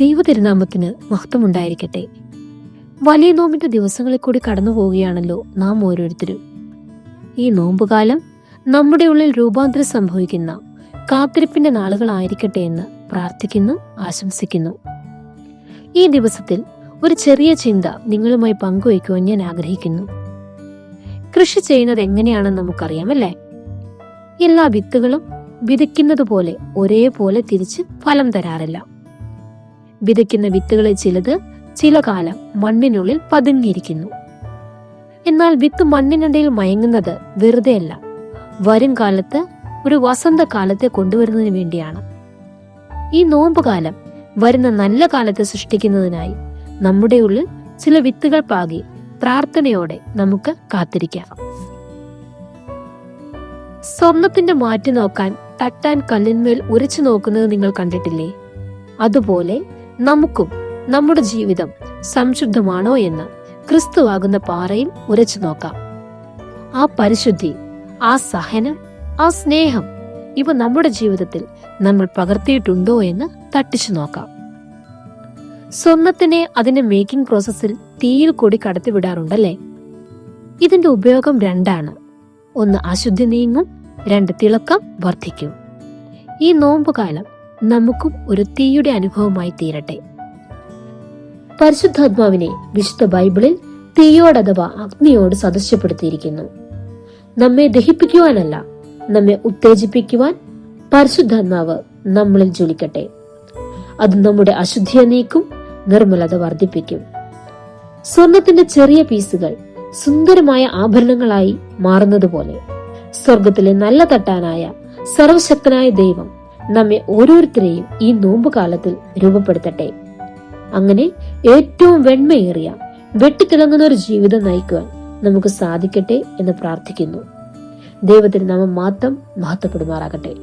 ദൈവതിരുനാമത്തിന് മഹത്വമുണ്ടായിരിക്കട്ടെ. വലിയ നോമ്പിന്റെ ദിവസങ്ങളിൽ കൂടി കടന്നു പോവുകയാണല്ലോ നാം ഓരോരുത്തരും. ഈ നോമ്പുകാലം നമ്മുടെ ഉള്ളിൽ രൂപാന്തരം സംഭവിക്കുന്ന കാത്തിരിപ്പിന്റെ നാളുകളായിരിക്കട്ടെ എന്ന് പ്രാർത്ഥിക്കുന്നു ആശംസിക്കുന്നു. ഈ ദിവസത്തിൽ ഒരു ചെറിയ ചിന്ത നിങ്ങളുമായി പങ്കുവയ്ക്കുവാൻ ഞാൻ ആഗ്രഹിക്കുന്നു. കൃഷി ചെയ്യുന്നത് എങ്ങനെയാണെന്ന് നമുക്കറിയാമല്ലേ എല്ലാ വിത്തുകളും വിതയ്ക്കുന്നത് പോലെ ഒരേപോലെ തിരിച്ച് ഫലം തരാറില്ല. വിതയ്ക്കുന്ന വിത്തുകളിൽ ചിലത് ചില കാലം മണ്ണിനുള്ളിൽ പതുങ്ങിയിരിക്കുന്നു. എന്നാൽ വിത്ത് മണ്ണിനിടയിൽ മയങ്ങുന്നത് വെറുതെയല്ല. വരും കാലത്ത് ഒരു വസന്തകാലത്തെ കൊണ്ടുവരുന്നതിന് വേണ്ടിയാണ്. ഈ നോമ്പുകാലം വരുന്ന നല്ല കാലത്തെ സൃഷ്ടിക്കുന്നതിനായി നമ്മുടെ ഉള്ളിൽ ചില വിത്തുകൾ പാകി പ്രാർത്ഥനയോടെ നമുക്ക് കാത്തിരിക്കാം. സ്വർണത്തിന്റെ മാറ്റി നോക്കാൻ തട്ടാൻ കല്ലിന്മേൽ ഉരച്ചു നോക്കുന്നത് നിങ്ങൾ കണ്ടിട്ടില്ലേ? അതുപോലെ നമുക്കും നമ്മുടെ ജീവിതം സംശുദ്ധമാണോ എന്ന് ക്രിസ്തുവാകുന്ന പാറയിൽ ഉരച്ചു നോക്കാം. ആ പരിശുദ്ധി ആ സഹനം ആ സ്നേഹം ഇവ നമ്മുടെ ജീവിതത്തിൽ നമ്മൾ പകർത്തിയിട്ടുണ്ടോ എന്ന് തട്ടിച്ചു നോക്കാം. സ്വർണത്തിനെ അതിന്റെ മേക്കിംഗ് പ്രോസസ്സിൽ തീയിൽ കൂടി കടത്തിവിടാറുണ്ടല്ലേ ഇതിന്റെ ഉപയോഗം രണ്ടാണ്. ഒന്ന് അശുദ്ധി നീങ്ങും രണ്ട് തിളക്കം വർദ്ധിക്കും. ഈ നോമ്പുകാലം നമുക്കും ഒരു തീയുടെ അനുഭവമായി തീരട്ടെ. പരിശുദ്ധാത്മാവിനെ വിശുദ്ധ ബൈബിളിൽ തീയോട് അഥവാ അഗ്നിയോട് സദൃശ്യപ്പെടുത്തിയിരിക്കുന്നു. നമ്മെ ദഹിപ്പിക്കുവാനല്ല നമ്മെ ഉത്തേജിപ്പിക്കുവാൻ പരിശുദ്ധാത്മാവ് നമ്മളിൽ ജ്വലിക്കട്ടെ. അത് നമ്മുടെ അശുദ്ധിയെ നീക്കും നിർമ്മലത വർദ്ധിപ്പിക്കും. സ്വർണത്തിന്റെ ചെറിയ പീസുകൾ സുന്ദരമായ ആഭരണങ്ങളായി മാറുന്നതുപോലെ സ്വർഗത്തിലെ നല്ല തട്ടാനായ സർവശക്തനായ ദൈവം നമ്മെ ഓരോരുത്തരെയും ഈ നോമ്പുകാലത്തിൽ രൂപപ്പെടുത്തട്ടെ. അങ്ങനെ ഏറ്റവും വെണ്മയേറിയ വെട്ടിത്തിളങ്ങുന്ന ഒരു ജീവിതം നയിക്കുവാൻ നമുക്ക് സാധിക്കട്ടെ എന്ന് പ്രാർത്ഥിക്കുന്നു. ദൈവത്തിന് നാമം മാത്രം മഹത്വപ്പെടുമാറാകട്ടെ.